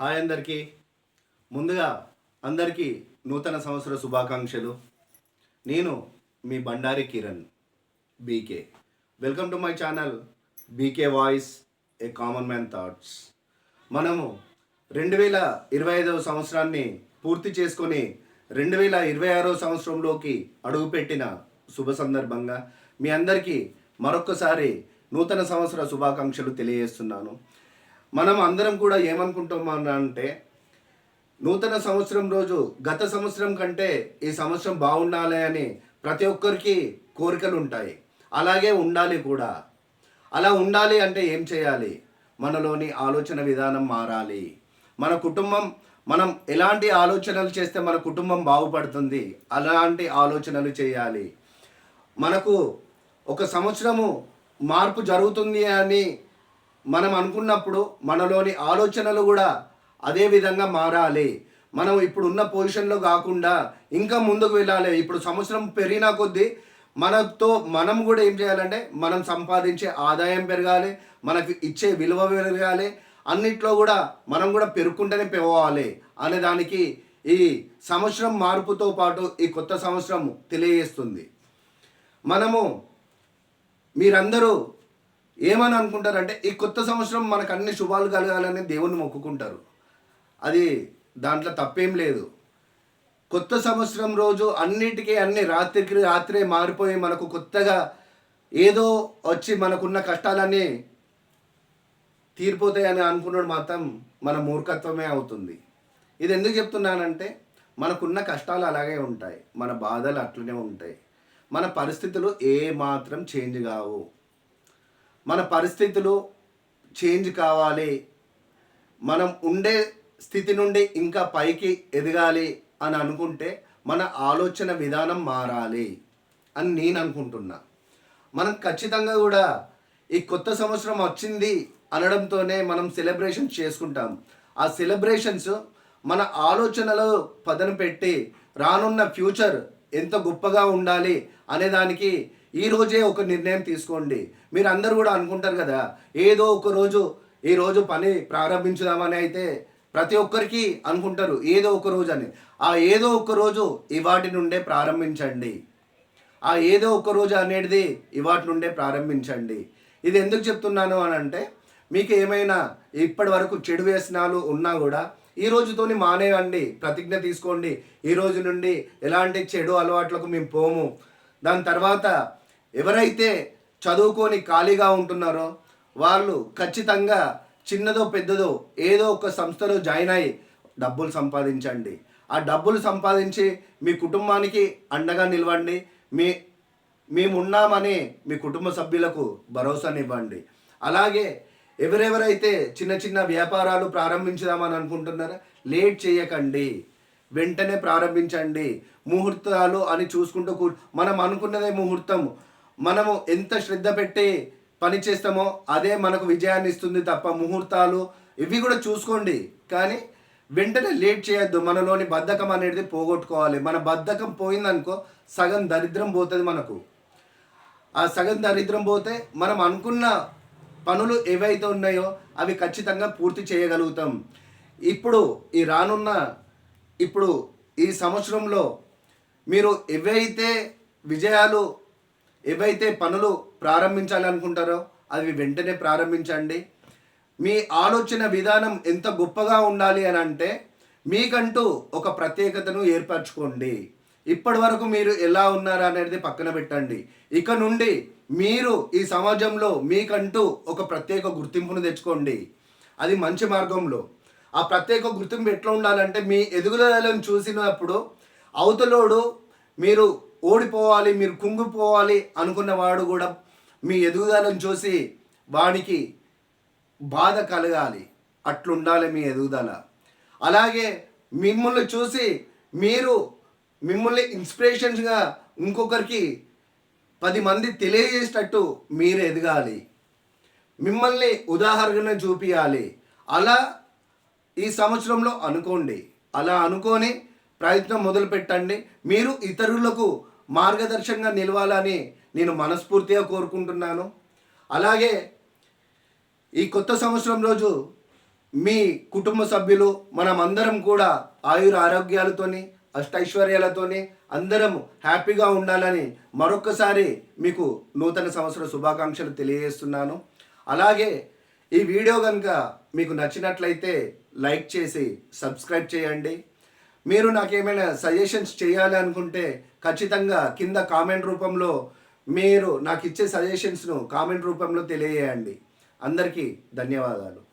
Hi అందరికీ. ముందుగా అందరికీ నూతన సంవత్సర శుభాకాంక్షలు. నేను మీ Bandari Kiran BK. Welcome to my channel BK voice a common man thoughts. మనము రెండు వేల ఇరవై ఐదవ సంవత్సరాన్ని పూర్తి చేసుకొని రెండు వేల ఇరవై ఆరో సంవత్సరంలోకి అడుగుపెట్టిన శుభ సందర్భంగా మీ అందరికీ మరొక్కసారి నూతన సంవత్సర శుభాకాంక్షలు తెలియజేస్తున్నాను. మనం అందరం కూడా ఏమనుకుంటాం అంటే నూతన సంవత్సరం రోజు గత సంవత్సరం కంటే ఈ సంవత్సరం బాగుండాలి అని ప్రతి ఒక్కరికి కోరికలు ఉంటాయి. అలాగే ఉండాలి కూడా. అలా ఉండాలి అంటే ఏం చేయాలి? మనలోని ఆలోచన విధానం మారాలి. మన కుటుంబం మనం ఎలాంటి ఆలోచనలు చేస్తే మన కుటుంబం బాగుపడుతుంది అలాంటి ఆలోచనలు చేయాలి. మనకు ఒక సంవత్సరము మార్పు జరుగుతుంది అని మనం అనుకున్నప్పుడు మనలోని ఆలోచనలు కూడా అదే విధంగా మారాలి. మనం ఇప్పుడు ఉన్న పొజిషన్లో కాకుండా ఇంకా ముందుకు వెళ్ళాలి. ఇప్పుడు సంవత్సరం పెరిగిన కొద్దీ మనతో మనం కూడా ఏం చేయాలంటే మనం సంపాదించే ఆదాయం పెరగాలి మనకు ఇచ్చే విలువ పెరగాలి అన్నిట్లో కూడా మనం కూడా పెరుగుకుంటూనే పోవాలి అనే దానికి ఈ సంవత్సరం మార్పుతో పాటు ఈ కొత్త సంవత్సరం తెలియజేస్తుంది. మనము మీరందరూ ఏమని అనుకుంటారంటే ఈ కొత్త సంవత్సరం మనకు అన్ని శుభాలు కలగాలని దేవుని మొక్కుకుంటారు. అది దాంట్లో తప్పేం లేదు. కొత్త సంవత్సరం రోజు అన్నిటికీ అన్ని రాత్రికి రాత్రే మారిపోయి మనకు కొత్తగా ఏదో వచ్చి మనకున్న కష్టాలన్నీ తీరిపోతాయని అనుకున్నాడు మాత్రం మన మూర్ఖత్వమే అవుతుంది. ఇది ఎందుకు చెప్తున్నానంటే మనకున్న కష్టాలు అలాగే ఉంటాయి. మన బాధలు అట్లనే ఉంటాయి. మన పరిస్థితులు ఏ మాత్రం చేంజ్ కావు. మన పరిస్థితులు చేంజ్ కావాలి. మనం ఉండే స్థితి నుండి ఇంకా పైకి ఎదగాలి అని అనుకుంటే మన ఆలోచన విధానం మారాలి అని నేను అనుకుంటున్నా. మనం ఖచ్చితంగా కూడా ఈ కొత్త సంవత్సరం వచ్చింది అనడంతోనే మనం సెలబ్రేషన్ చేసుకుంటాం. ఆ సెలబ్రేషన్స్ మన ఆలోచనలో పదను పెట్టి రానున్న ఫ్యూచర్ ఎంత గొప్పగా ఉండాలి అనే దానికి ఈ రోజే ఒక నిర్ణయం తీసుకోండి. మీరు అందరూ కూడా అనుకుంటారు కదా ఏదో ఒక రోజు ఈ రోజు పని ప్రారంభించుదామని అయితే ప్రతి ఒక్కరికి అనుకుంటారు ఏదో ఒక రోజు అని. ఆ ఏదో ఒక రోజు ఇవాటి నుండే ప్రారంభించండి. ఆ ఏదో ఒక రోజు అనేది ఇవాటి నుండే ప్రారంభించండి. ఇది ఎందుకు చెప్తున్నాను అని అంటే మీకు ఏమైనా ఇప్పటి వరకు చెడు వ్యసనాలు ఉన్నా కూడా ఈ రోజుతోని మానేయండి ప్రతిజ్ఞ తీసుకోండి. ఈ రోజు నుండి ఎలాంటి చెడు అలవాట్లకు మేము పోము. దాని తర్వాత ఎవరైతే చదువుకొని ఖాళీగా ఉంటున్నారో వాళ్ళు ఖచ్చితంగా చిన్నదో పెద్దదో ఏదో ఒక సంస్థలో జాయిన్ అయ్యి డబ్బులు సంపాదించండి. ఆ డబ్బులు సంపాదించి మీ కుటుంబానికి అండగా నిలవండి. మీ మేమున్నామని మీ కుటుంబ సభ్యులకు భరోసానివ్వండి. అలాగే ఎవరెవరైతే చిన్న చిన్న వ్యాపారాలు ప్రారంభించుదామని అనుకుంటున్నారో లేట్ చేయకండి. వెంటనే ప్రారంభించండి. ముహూర్తాలు అని చూసుకుంటూ కూ మనం అనుకున్నదే ముహూర్తం. మనము ఎంత శ్రద్ధ పెట్టి పని చేస్తామో అదే మనకు విజయాన్ని ఇస్తుంది తప్ప ముహూర్తాలు ఇవి కూడా చూసుకోండి. కానీ వెంటనే లేట్ చేయొద్దు. మనలోని బద్ధకం అనేది పోగొట్టుకోవాలి. మన బద్ధకం పోయిందనుకో సగం దరిద్రం పోతుంది మనకు. ఆ సగం దరిద్రం పోతే మనం అనుకున్న పనులు ఏవైతే ఉన్నాయో అవి ఖచ్చితంగా పూర్తి చేయగలుగుతాం. ఇప్పుడు ఈ రానున్న ఇప్పుడు ఈ సంవత్సరంలో మీరు ఏవైతే విజయాలు ఏవైతే పనులు ప్రారంభించాలనుకుంటారో అవి వెంటనే ప్రారంభించండి. మీ ఆలోచన విధానం ఎంత గొప్పగా ఉండాలి అని అంటే మీకంటూ ఒక ప్రత్యేకతను ఏర్పరచుకోండి. ఇప్పటి వరకు మీరు ఎలా ఉన్నారు అనేది పక్కన పెట్టండి. ఇక నుండి మీరు ఈ సమాజంలో మీకంటూ ఒక ప్రత్యేక గుర్తింపును తెచ్చుకోండి. అది మంచి మార్గంలో. ఆ ప్రత్యేక గుర్తింపు ఎట్లా ఉండాలంటే మీ ఎదుగుదలను చూసినప్పుడు అవతలోడు మీరు ఓడిపోవాలి మీరు కుంగిపోవాలి అనుకున్న వాడు కూడా మీ ఎదుగుదలను చూసి వానికి బాధ కలగాలి. అట్లుండాలి మీ ఎదుగుదల. అలాగే మిమ్మల్ని చూసి మీరు మిమ్మల్ని ఇన్స్పిరేషన్స్గా ఇంకొకరికి పది మంది తెలియజేసేటట్టు మీరు ఎదగాలి. మిమ్మల్ని ఉదాహరణ చూపించాలి అలా ఈ సంవత్సరంలో అనుకోండి. అలా అనుకొని ప్రయత్నం మొదలు పెట్టండి మీరు ఇతరులకు మార్గదర్శకంగా నిలవాలని నేను మనస్ఫూర్తిగా కోరుకుంటున్నాను. అలాగే ఈ కొత్త సంవత్సరం రోజు మీ కుటుంబ సభ్యులు మనం అందరం కూడా ఆయుర ఆరోగ్యాలతోని అష్టైశ్వర్యాలతోని అందరం హ్యాపీగా ఉండాలని మరొకసారి మీకు నూతన సంవత్సర శుభాకాంక్షలు తెలియజేస్తున్నాను. అలాగే ఈ వీడియో కనుక మీకు నచ్చినట్లయితే లైక్ చేసి సబ్స్క్రైబ్ చేయండి. మీరు నాకు ఏమైనా సజెషన్స్ చేయాలి అనుకుంటే ఖచ్చితంగా కింద కామెంట్ రూపంలో మీరు నాకు ఇచ్చే సజెషన్స్ను కామెంట్ రూపంలో తెలియజేయండి. అందరికీ ధన్యవాదాలు.